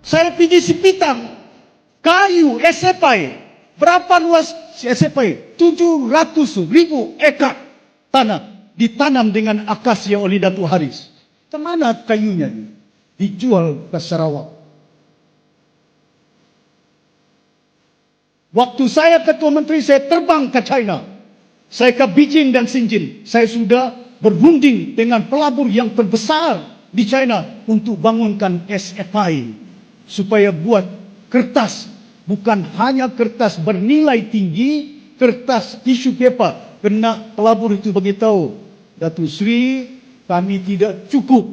Saya pergi Sipitang, kayu, SFI. Berapa luas SFI? 700 ribu ekar tanah ditanam dengan akasia oleh Datuk Haris. Kemana kayunya ini? Dijual ke Sarawak. Waktu saya ketua menteri, saya terbang ke China. Saya ke Beijing dan Shenzhen. Saya sudah berunding dengan pelabur yang terbesar di China untuk bangunkan SFI. Supaya buat kertas. Bukan hanya kertas bernilai tinggi, kertas tisu paper. Kena pelabur itu beritahu. Datuk Sri, kami tidak cukup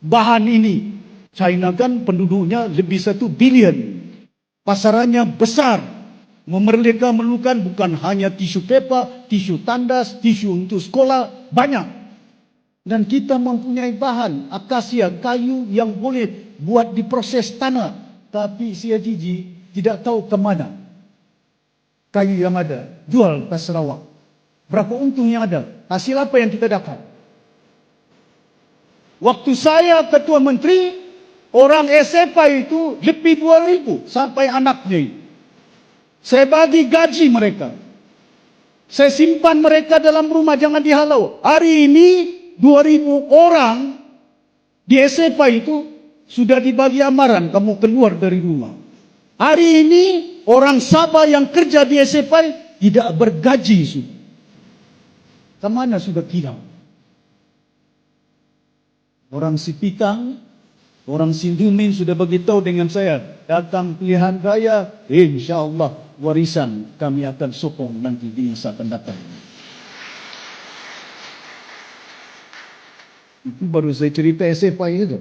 bahan ini. China kan penduduknya lebih satu bilion. Pasarannya besar. Memerdeka memerlukan bukan hanya tisu paper, tisu tandas, tisu untuk sekolah, banyak. Dan kita mempunyai bahan akasia, kayu yang boleh buat diproses tanah. Tapi CITG tidak tahu ke mana kayu yang ada. Jual ke Sarawak. Berapa untung yang ada? Hasil apa yang kita dapat? Waktu saya ketua menteri, orang SFI itu lebih 2,000 sampai anaknya. Saya bagi gaji mereka. Saya simpan mereka dalam rumah, jangan dihalau. Hari ini 2,000 orang di SFI itu sudah dibagi amaran, kamu keluar dari rumah. Hari ini orang Sabah yang kerja di SFI tidak bergaji. Kemana sudah hilang? Orang Sipitang, orang Sindumin sudah beritahu dengan saya, datang pilihan raya, insya Allah warisan kami akan sokong nanti di masa akan baru saya cerita SFI itu.